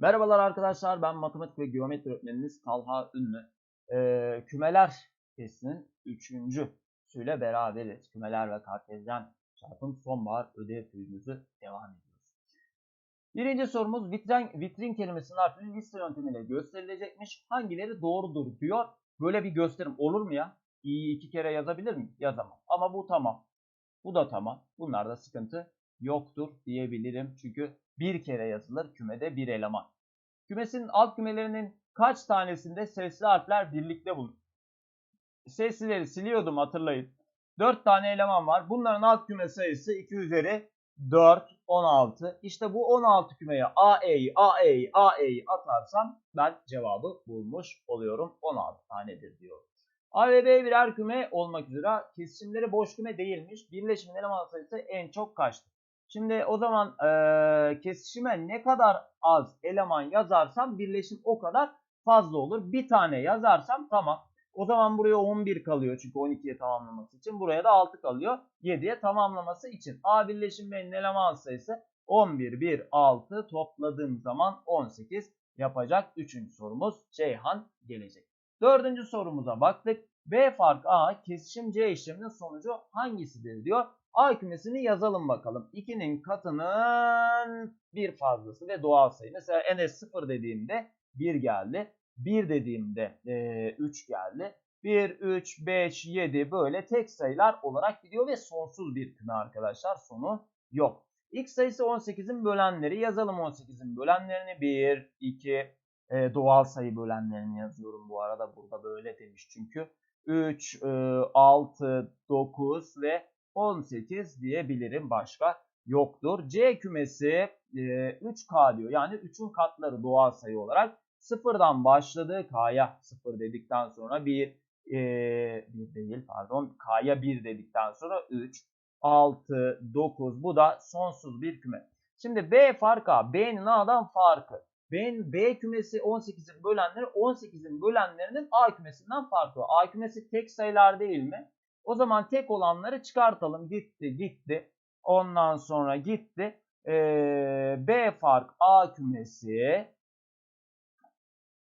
Merhabalar arkadaşlar ben matematik ve geometri öğretmeniniz Talha Ünlü. Ee, kümeler testinin üçüncüsüyle beraberiz. Kümeler ve kartezyen çarpım sonbahar ödev köyümüzü devam ediyoruz. Birinci sorumuz vitrin, vitrin kelimesinin harfinin liste yöntemiyle gösterilecekmiş. Hangileri doğrudur diyor. Böyle bir gösterim olur mu ya? İyi iki kere yazabilir miyim? Yazamam. Ama bu tamam. Bu da tamam. Bunlarda sıkıntı yoktur diyebilirim. Çünkü bir kere yazılır kümede bir eleman. Kümesinin alt kümelerinin kaç tanesinde sesli harfler birlikte bulunur? Seslileri siliyordum hatırlayın. 4 tane eleman var. Bunların alt küme sayısı 2 üzeri 4, 16. İşte bu 16 kümeye AE'yi, AE'yi, AE'yi atarsam ben cevabı bulmuş oluyorum. 16 tanedir diyor. A ve B birer küme olmak üzere kesişimleri boş küme değilmiş. Birleşimin eleman sayısı en çok kaçtır? Şimdi o zaman e, kesişime ne kadar az eleman yazarsam birleşim o kadar fazla olur. Bir tane yazarsam tamam. O zaman buraya 11 kalıyor çünkü 12'ye tamamlaması için. Buraya da 6 kalıyor 7'ye tamamlaması için. A birleşim B'nin eleman sayısı 11, 1, 6 topladığım zaman 18 yapacak. Üçüncü sorumuz Ceyhan gelecek. Dördüncü sorumuza baktık. B fark A kesişim C işleminin sonucu hangisidir diyor. A kümesini yazalım bakalım. 2'nin katının bir fazlası ve doğal sayı. Mesela ns 0 dediğimde 1 geldi. 1 dediğimde e, 3 geldi. 1, 3, 5, 7 böyle tek sayılar olarak gidiyor ve sonsuz bir küme arkadaşlar. Sonu yok. X sayısı 18'in bölenleri yazalım 18'in bölenlerini 1, 2, e, doğal sayı bölenlerini yazıyorum bu arada. Burada böyle demiş çünkü. 3, e, 6, 9 ve 18 diyebilirim. Başka yoktur. C kümesi e, 3K diyor. Yani 3'ün katları doğal sayı olarak. Sıfırdan başladı. K'ya 0 dedikten sonra 1, e, 1 değil pardon. K'ya 1 dedikten sonra 3, 6, 9. Bu da sonsuz bir küme. Şimdi B farkı A. B'nin A'dan farkı. B'nin B kümesi 18'in bölenleri 18'in bölenlerinin A kümesinden farkı. A kümesi tek sayılar değil mi? O zaman tek olanları çıkartalım. Gitti gitti. Ondan sonra gitti. Ee, B fark A kümesi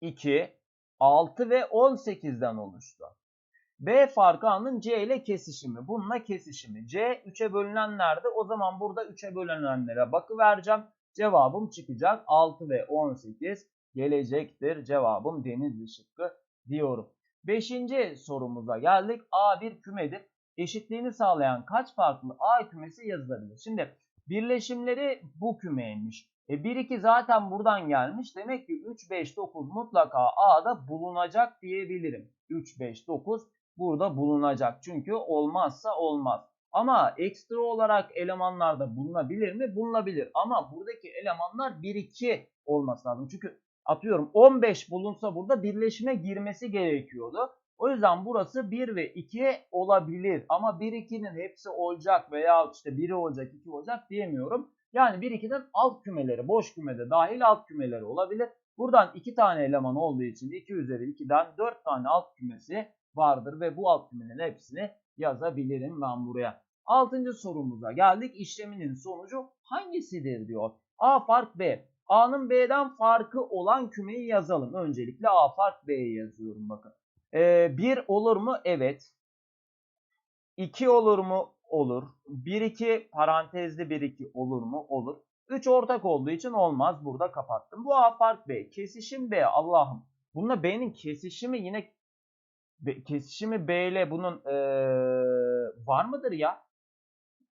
2, 6 ve 18'den oluştu. B fark A'nın C ile kesişimi. Bununla kesişimi. C 3'e bölünenlerde o zaman burada 3'e bölünenlere bakıvereceğim. Cevabım çıkacak. 6 ve 18 gelecektir. Cevabım Denizli şıkkı diyorum. Beşinci sorumuza geldik. A bir kümedir. Eşitliğini sağlayan kaç farklı A kümesi yazılabilir? Şimdi birleşimleri bu kümeymiş. E 1, 2 zaten buradan gelmiş. Demek ki 3, 5, 9 mutlaka A'da bulunacak diyebilirim. 3, 5, 9 burada bulunacak. Çünkü olmazsa olmaz. Ama ekstra olarak elemanlarda bulunabilir mi? Bulunabilir. Ama buradaki elemanlar 1, 2 olması lazım. Çünkü atıyorum 15 bulunsa burada birleşime girmesi gerekiyordu. O yüzden burası 1 ve 2 olabilir. Ama 1 2'nin hepsi olacak veya işte 1 olacak 2 olacak diyemiyorum. Yani 1 2'den alt kümeleri boş kümede dahil alt kümeleri olabilir. Buradan 2 tane eleman olduğu için 2 üzeri 2'den 4 tane alt kümesi vardır ve bu alt kümenin hepsini yazabilirim ben buraya. Altıncı sorumuza geldik. İşleminin sonucu hangisidir diyor. A fark B. A'nın B'den farkı olan kümeyi yazalım. Öncelikle A fark B'yi yazıyorum bakın. Ee, 1 olur mu? Evet. 2 olur mu? Olur. 1 2 parantezli 1 2 olur mu? Olur. 3 ortak olduğu için olmaz. Burada kapattım. Bu A fark B. Kesişim B. Allah'ım. Bununla B'nin kesişimi yine kesişimi B ile bunun ee, var mıdır ya?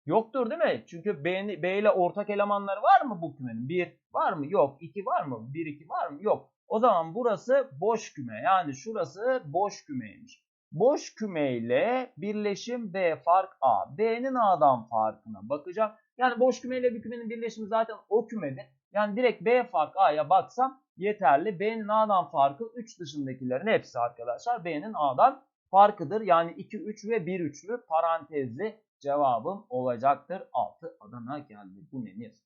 Yoktur değil mi? Çünkü B, B ile ortak elemanları var mı bu kümenin? 1 var mı? Yok. 2 var mı? 1 2 var mı? Yok. O zaman burası boş küme. Yani şurası boş kümeymiş. Boş küme ile birleşim B fark A. B'nin A'dan farkına bakacağım. Yani boş küme ile bir kümenin birleşimi zaten o kümedir. Yani direkt B fark A'ya baksam yeterli. B'nin A'dan farkı 3 dışındakilerin hepsi arkadaşlar. B'nin A'dan farkıdır. Yani 2, 3 ve 1, 3'lü parantezli cevabım olacaktır. 6 Adana geldi. Bu ne? Neyse.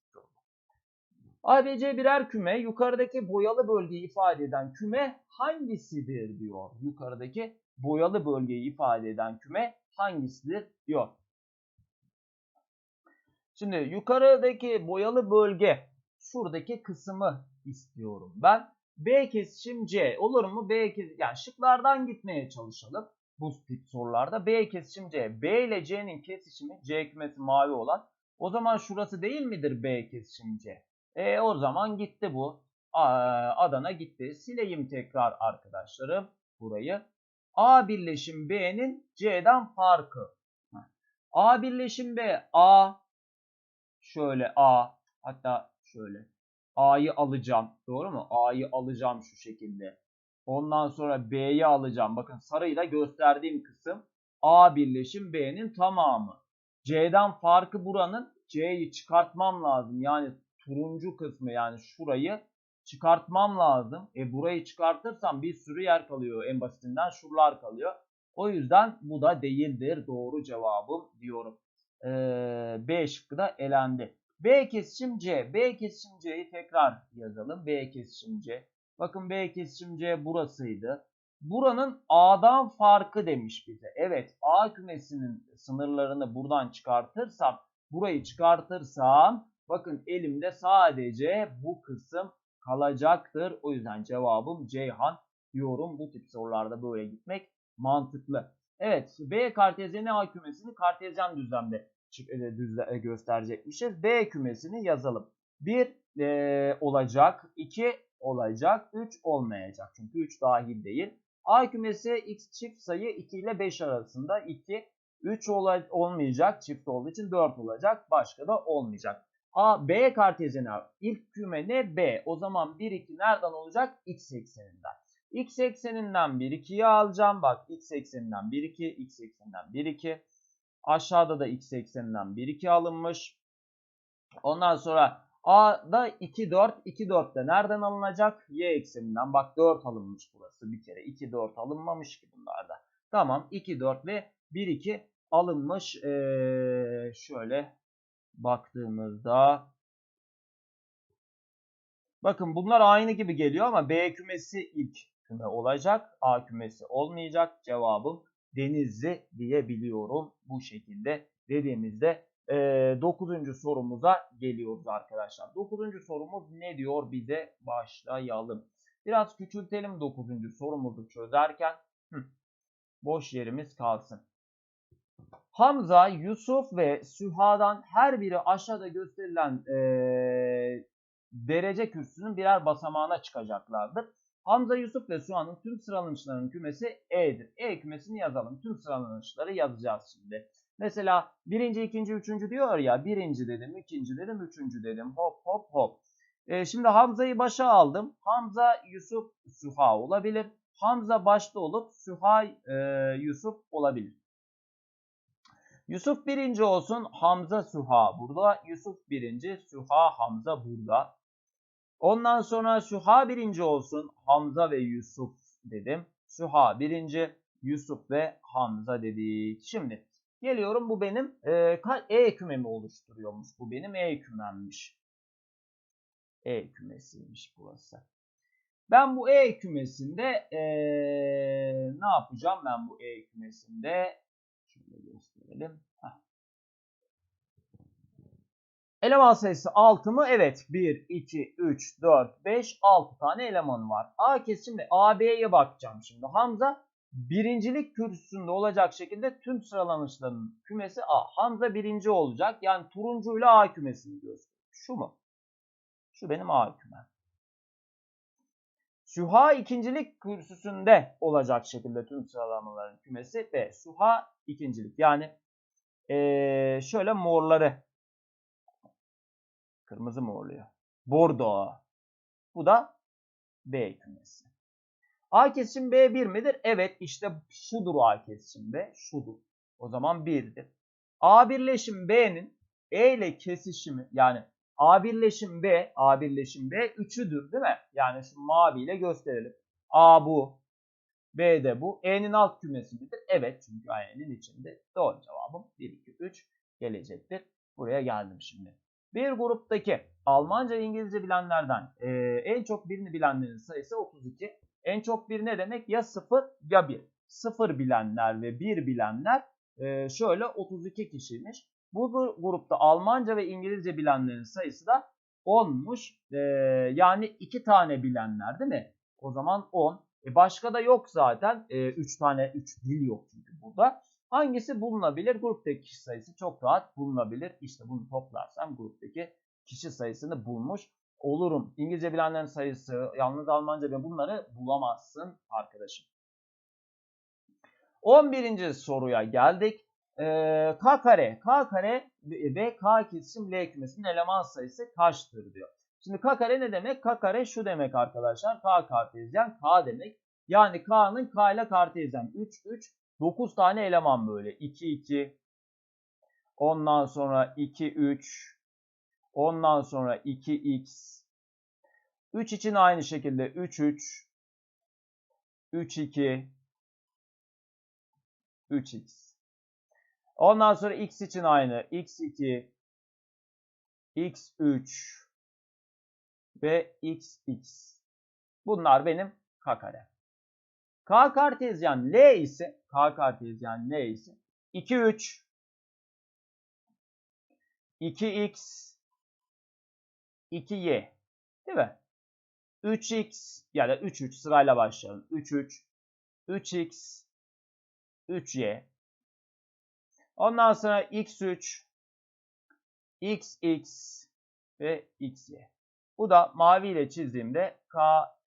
ABC birer küme. Yukarıdaki boyalı bölgeyi ifade eden küme hangisidir diyor. Yukarıdaki boyalı bölgeyi ifade eden küme hangisidir diyor. Şimdi yukarıdaki boyalı bölge şuradaki kısmı istiyorum ben. B kesişim C olur mu? B kesişim yani şıklardan gitmeye çalışalım bu tip sorularda. B kesişim C. B ile C'nin kesişimi C kümesi mavi olan. O zaman şurası değil midir B kesişim C? E o zaman gitti bu. Adana gitti. Sileyim tekrar arkadaşlarım burayı. A birleşim B'nin C'den farkı. A birleşim B. A şöyle A hatta şöyle A'yı alacağım. Doğru mu? A'yı alacağım şu şekilde. Ondan sonra B'yi alacağım. Bakın sarıyla gösterdiğim kısım A birleşim B'nin tamamı. C'den farkı buranın C'yi çıkartmam lazım. Yani turuncu kısmı yani şurayı çıkartmam lazım. E burayı çıkartırsam bir sürü yer kalıyor. En basitinden şuralar kalıyor. O yüzden bu da değildir. Doğru cevabım diyorum. Ee, B şıkkı da elendi. B kesişim C. B kesişim C'yi tekrar yazalım. B kesişim C. Bakın B kesişim C burasıydı. Buranın A'dan farkı demiş bize. Evet A kümesinin sınırlarını buradan çıkartırsam, burayı çıkartırsam bakın elimde sadece bu kısım kalacaktır. O yüzden cevabım Ceyhan diyorum. Bu tip sorularda böyle gitmek mantıklı. Evet B kartezyeni A kümesini kartezyen düzlemde düzle, e, gösterecekmişiz. B kümesini yazalım. 1 e, olacak, 2 olacak, 3 olmayacak. Çünkü 3 dahil değil. A kümesi x çift sayı 2 ile 5 arasında 2, 3 olmayacak çift olduğu için 4 olacak. Başka da olmayacak. A, B kartezyeni ilk küme ne? B. O zaman 1, 2 nereden olacak? X ekseninden. X ekseninden 1, 2'yi alacağım. Bak x ekseninden 1, 2, x ekseninden 1, 2. Aşağıda da x ekseninden 1, 2 alınmış. Ondan sonra A'da 2, 4. 2, 4 de nereden alınacak? Y ekseninden. Bak 4 alınmış burası bir kere. 2, 4 alınmamış ki bunlarda. Tamam 2, 4 ve 1, 2 alınmış. Ee, şöyle baktığımızda bakın bunlar aynı gibi geliyor ama B kümesi ilk küme olacak. A kümesi olmayacak. Cevabım Denizli diyebiliyorum bu şekilde dediğimizde e, 9. sorumuza geliyoruz arkadaşlar. 9. sorumuz ne diyor bize başlayalım. Biraz küçültelim 9. sorumuzu çözerken. Hı, boş yerimiz kalsın. Hamza, Yusuf ve Süha'dan her biri aşağıda gösterilen e, derece kürsüsünün birer basamağına çıkacaklardır. Hamza, Yusuf ve Süha'nın tüm sıralanışlarının kümesi E'dir. E kümesini yazalım. Tüm sıralanışları yazacağız şimdi. Mesela birinci, ikinci, üçüncü diyor ya. Birinci dedim, ikinci dedim, üçüncü dedim. Hop hop hop. E, şimdi Hamza'yı başa aldım. Hamza, Yusuf, Süha olabilir. Hamza başta olup Süha, e, Yusuf olabilir. Yusuf birinci olsun. Hamza Süha burada. Yusuf birinci. Süha Hamza burada. Ondan sonra Süha birinci olsun. Hamza ve Yusuf dedim. Süha birinci. Yusuf ve Hamza dedik. Şimdi geliyorum bu benim e, E kümemi oluşturuyormuş. Bu benim E kümemmiş. E kümesiymiş burası. Ben bu E kümesinde e, ne yapacağım ben bu E kümesinde? Şöyle gösterelim. Eleman sayısı 6 mı? Evet. 1, 2, 3, 4, 5, 6 tane eleman var. A kesimde AB'ye bakacağım şimdi. Hamza birincilik kürsüsünde olacak şekilde tüm sıralanışların kümesi A. Hamza birinci olacak. Yani turuncuyla A kümesini gösteriyor. Şu mu? Şu benim A kümem. Süha ikincilik kürsüsünde olacak şekilde tüm sıralamaların kümesi B. Süha ikincilik. Yani ee, şöyle morları Kırmızı mı oluyor? Bordo. Bu da B kümesi. A kesişim B1 midir? Evet işte şudur A kesişim B. Şudur. O zaman 1'dir. A birleşim B'nin E ile kesişimi yani A birleşim B, A birleşim B 3'üdür değil mi? Yani şu maviyle gösterelim. A bu. B de bu. E'nin alt kümesi midir? Evet çünkü E'nin içinde. Doğru cevabım 1, 2, 3 gelecektir. Buraya geldim şimdi. Bir gruptaki Almanca İngilizce bilenlerden e, en çok birini bilenlerin sayısı 32. En çok bir ne demek? Ya 0 ya 1. 0 bilenler ve 1 bilenler e, şöyle 32 kişiymiş. Bu grupta Almanca ve İngilizce bilenlerin sayısı da 10'muş. Ee, yani 2 tane bilenler değil mi? O zaman 10. E başka da yok zaten. 3 e, tane 3 dil yok çünkü burada. Hangisi bulunabilir? Gruptaki kişi sayısı çok rahat bulunabilir. İşte bunu toplarsam gruptaki kişi sayısını bulmuş olurum. İngilizce bilenlerin sayısı, yalnız Almanca ve bunları bulamazsın arkadaşım. 11. soruya geldik. Ee, K kare, K kare ve K kesişim L kümesinin eleman sayısı kaçtır diyor. Şimdi K kare ne demek? K kare şu demek arkadaşlar. K kartezyen K demek. Yani K'nın K ile kartezyen 3 3 9 tane eleman böyle. 2 2 ondan sonra 2 3 ondan sonra 2x 3 için aynı şekilde 3 3 3 2 3x Ondan sonra x için aynı. x2, x3 ve xx. Bunlar benim k kare. K kartezyen L ise K kartezyen L ise 2 3 2x 2y değil mi? 3x ya da 3 3 sırayla başlayalım. 3 3 3x 3y Ondan sonra x3, xx ve xy. Bu da mavi ile çizdiğimde k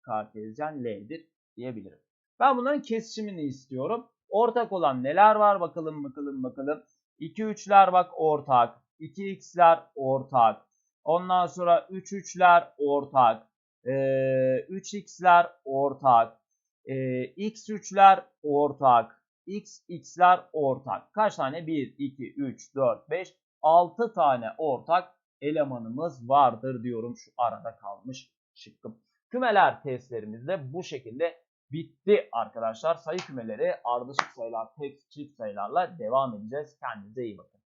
kartezyen l'dir diyebilirim. Ben bunların kesişimini istiyorum. Ortak olan neler var bakalım bakalım bakalım. 2 3'ler bak ortak. 2 x'ler ortak. Ondan sonra 3 3'ler ortak. Ee, 3 x'ler ortak. Ee, x 3'ler ortak x, x'ler ortak. Kaç tane? 1, 2, 3, 4, 5, 6 tane ortak elemanımız vardır diyorum. Şu arada kalmış şıkkım. Kümeler testlerimiz de bu şekilde bitti arkadaşlar. Sayı kümeleri ardışık sayılar, tek çift sayılarla devam edeceğiz. Kendinize iyi bakın.